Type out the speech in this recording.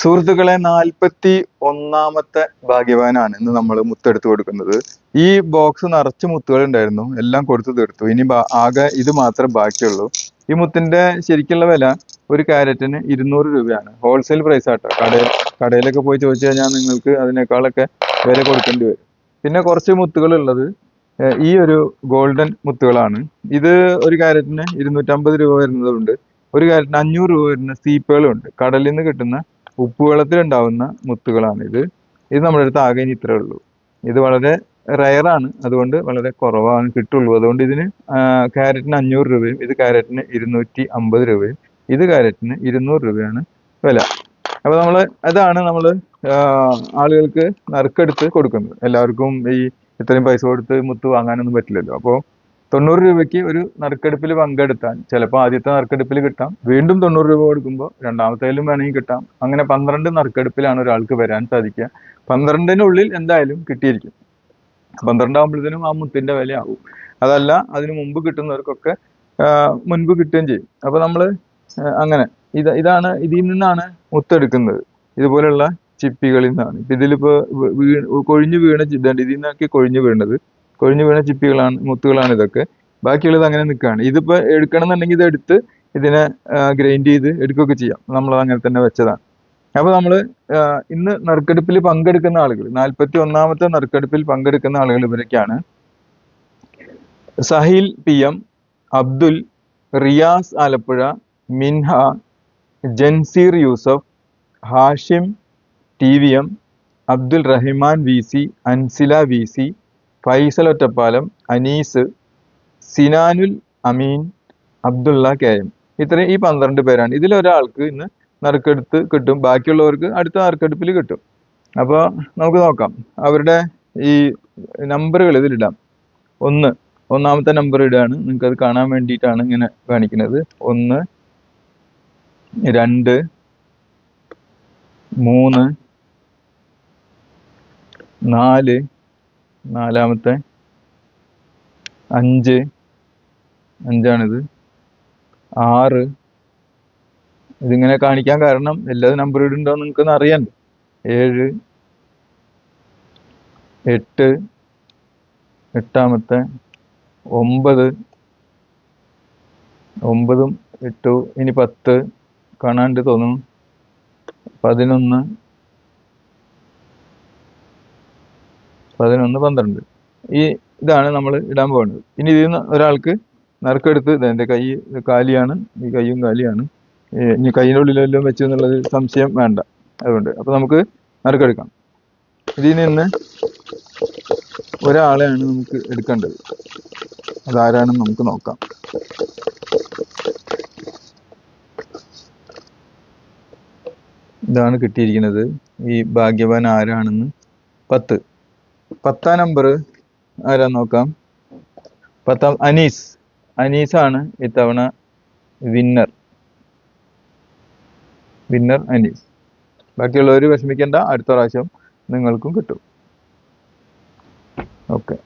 സുഹൃത്തുക്കളെ നാൽപ്പത്തി ഒന്നാമത്തെ ഭാഗ്യവാനാണ് ഇന്ന് നമ്മൾ മുത്തെടുത്ത് കൊടുക്കുന്നത്. ഈ ബോക്സ് നിറച്ച് മുത്തുകൾ ഉണ്ടായിരുന്നു. എല്ലാം കൊടുത്തു തീർത്തു. ഇനി ആകെ ഇത് മാത്രമേ ബാക്കിയുള്ളൂ. ഈ മുത്തിന്റെ ശരിക്കുള്ള വില ഒരു ക്യാരറ്റിന് ഇരുന്നൂറ് രൂപയാണ്. ഹോൾസെയിൽ പ്രൈസ് ആട്ടോ. കടയിൽ കടയിലൊക്കെ പോയി ചോദിച്ചു കഴിഞ്ഞാൽ നിങ്ങൾക്ക് അതിനേക്കാളൊക്കെ വില കൊടുക്കേണ്ടി വരും. പിന്നെ കുറച്ച് മുത്തുകൾ ഉള്ളത് ഈ ഒരു ഗോൾഡൻ മുത്തുകളാണ്. ഇത് ഒരു ക്യാരറ്റിന് ഇരുന്നൂറ്റമ്പത് രൂപ വരുന്നതുണ്ട്. ഒരു ക്യാരറ്റിന് അഞ്ഞൂറ് രൂപ വരുന്ന സീപ്പുകളുണ്ട് കടലിൽ നിന്ന് കിട്ടുന്ന ഉപ്പുവെള്ളത്തിൽ ഉണ്ടാവുന്ന മുത്തുകളാണ് ഇത് ഇത് നമ്മുടെ അടുത്ത് ആകെ ഇനി ഇത്രേ ഉള്ളൂ. ഇത് വളരെ റയറാണ്. അതുകൊണ്ട് വളരെ കുറവാണ് കിട്ടുള്ളൂ. അതുകൊണ്ട് ഇതിന് ക്യാരറ്റിന് അഞ്ഞൂറ് രൂപയും ഇത് ക്യാരറ്റിന് ഇരുന്നൂറ്റി അമ്പത് രൂപയും ഇത് ക്യാരറ്റിന് ഇരുന്നൂറ് രൂപയാണ് വില. അപ്പോൾ നമ്മൾ അതാണ് നമ്മൾ ആളുകൾക്ക് നറുക്കെടുത്ത് കൊടുക്കുന്നത്. എല്ലാവർക്കും ഈ ഇത്രയും പൈസ കൊടുത്ത് മുത്ത് വാങ്ങാനൊന്നും പറ്റില്ലല്ലോ. അപ്പോൾ തൊണ്ണൂറ് രൂപയ്ക്ക് ഒരു നറുക്കെടുപ്പിൽ പങ്കെടുത്താൽ ചിലപ്പോൾ ആദ്യത്തെ നറുക്കെടുപ്പിൽ കിട്ടാം. വീണ്ടും തൊണ്ണൂറ് രൂപ കൊടുക്കുമ്പോൾ രണ്ടാമത്തേലും വേണമെങ്കിൽ കിട്ടാം. അങ്ങനെ പന്ത്രണ്ട് നറുക്കെടുപ്പിലാണ് ഒരാൾക്ക് വരാൻ സാധിക്കുക. പന്ത്രണ്ടിനുള്ളിൽ എന്തായാലും കിട്ടിയിരിക്കും. പന്ത്രണ്ടാകുമ്പോഴത്തേനും ആ മുത്തിന്റെ വിലയാവും. അതല്ല അതിന് മുമ്പ് കിട്ടുന്നവർക്കൊക്കെ മുൻപ് കിട്ടുകയും ചെയ്യും. അപ്പോൾ നമ്മൾ അങ്ങനെ. ഇത് ഇതാണ് ഇതിൽ നിന്നാണ് മുത്തെടുക്കുന്നത്. ഇതുപോലെയുള്ള ചിപ്പികളിൽ നിന്നാണ്. ഇപ്പൊ ഇതിലിപ്പോ വീ- കൊഴിഞ്ഞു വീണ ചി- ഇതിൽ നിന്നൊക്കെ കൊഴിഞ്ഞു വീണത് കൊഴിഞ്ഞു വീണ ചിപ്പികളാണ് മുത്തുകളാണ് ഇതൊക്കെ. ബാക്കിയുള്ളത് അങ്ങനെ നിൽക്കുകയാണ്. ഇതിപ്പോൾ എടുക്കണം എന്നുണ്ടെങ്കിൽ ഇത് എടുത്ത് ഇതിനെ ഗ്രൈൻഡ് ചെയ്ത് എടുക്കുകയൊക്കെ ചെയ്യാം. നമ്മൾ അങ്ങനെ തന്നെ വെച്ചതാണ്. അപ്പോൾ നമ്മൾ ഇന്ന് നറുക്കെടുപ്പിൽ പങ്കെടുക്കുന്ന ആളുകൾ നാൽപ്പത്തി ഒന്നാമത്തെ നറുക്കെടുപ്പിൽ പങ്കെടുക്കുന്ന ആളുകൾ ഇവരൊക്കെയാണ്. Sahil P M Abdul Riyas Alappuzha Minha Jansir Yusuf Hashim T V M Abdul Rahiman V C Ansila V C Faisal Ottapalam Anees Sinanul Ameen Abdulla K M. ഇത്രയും ഈ പന്ത്രണ്ട് പേരാണ്. ഇതിലൊരാൾക്ക് ഇന്ന് നറുക്കെടുത്ത് കിട്ടും. ബാക്കിയുള്ളവർക്ക് അടുത്ത നറുക്കെടുപ്പിൽ കിട്ടും. അപ്പോൾ നമുക്ക് നോക്കാം. അവരുടെ ഈ നമ്പറുകൾ ഇതിലിടാം. ഒന്ന് ഒന്നാമത്തെ നമ്പർ ഇടുകയാണ്. നിങ്ങൾക്ക് അത് കാണാൻ വേണ്ടിയിട്ടാണ് ഇങ്ങനെ കാണിക്കുന്നത്. ഒന്ന് രണ്ട് മൂന്ന് നാല് നാലാമത്തെ. അഞ്ച്. അഞ്ചാണിത്. ആറ്. ഇതിങ്ങനെ കാണിക്കാൻ കാരണം എല്ലാ നമ്പർ ഇടുണ്ടോ നിങ്ങൾക്കൊന്ന് അറിയാൻ. ഏഴ്. എട്ട്. എട്ടാമത്തെ. ഒമ്പത്. ഒമ്പതും എട്ടു. ഇനി പത്ത്. കാണാണ്ട് തോന്നുന്നു പതിനൊന്ന്. പതിനൊന്ന് പന്ത്രണ്ട്. ഈ ഇതാണ് നമ്മൾ ഇടാൻ പോകുന്നത് ഇനി ഇതിൽ നിന്ന് ഒരാൾക്ക് നറുക്കെടുത്ത് എന്റെ കൈ കാലിയാണ് ഈ കൈയും കാലിയാണ്. ഇനി കൈയിന്റെ ഉള്ളിലെല്ലാം വെച്ചു എന്നുള്ളത് സംശയം വേണ്ട. അതുകൊണ്ട് അപ്പോൾ നമുക്ക് നറുക്കെടുക്കാം ഇതിൽ നിന്ന് ഒരാളെയാണ് നമുക്ക് എടുക്കേണ്ടത്. അതാരാണെന്ന് നമുക്ക് നോക്കാം. ഇതാണ് കിട്ടിയിരിക്കുന്നത്. ഈ ഭാഗ്യവാൻ ആരാണെന്ന്? പത്ത്. പത്താം നമ്പർ ആരാ നോക്കാം. പത്താം അനീസ്. അനീസാണ് ഇത്തവണ വിന്നർ വിന്നർ അനീസ്. ബാക്കിയുള്ളവർ വിഷമിക്കേണ്ട അടുത്ത പ്രാവശ്യം നിങ്ങൾക്കും കിട്ടും. ഓക്കെ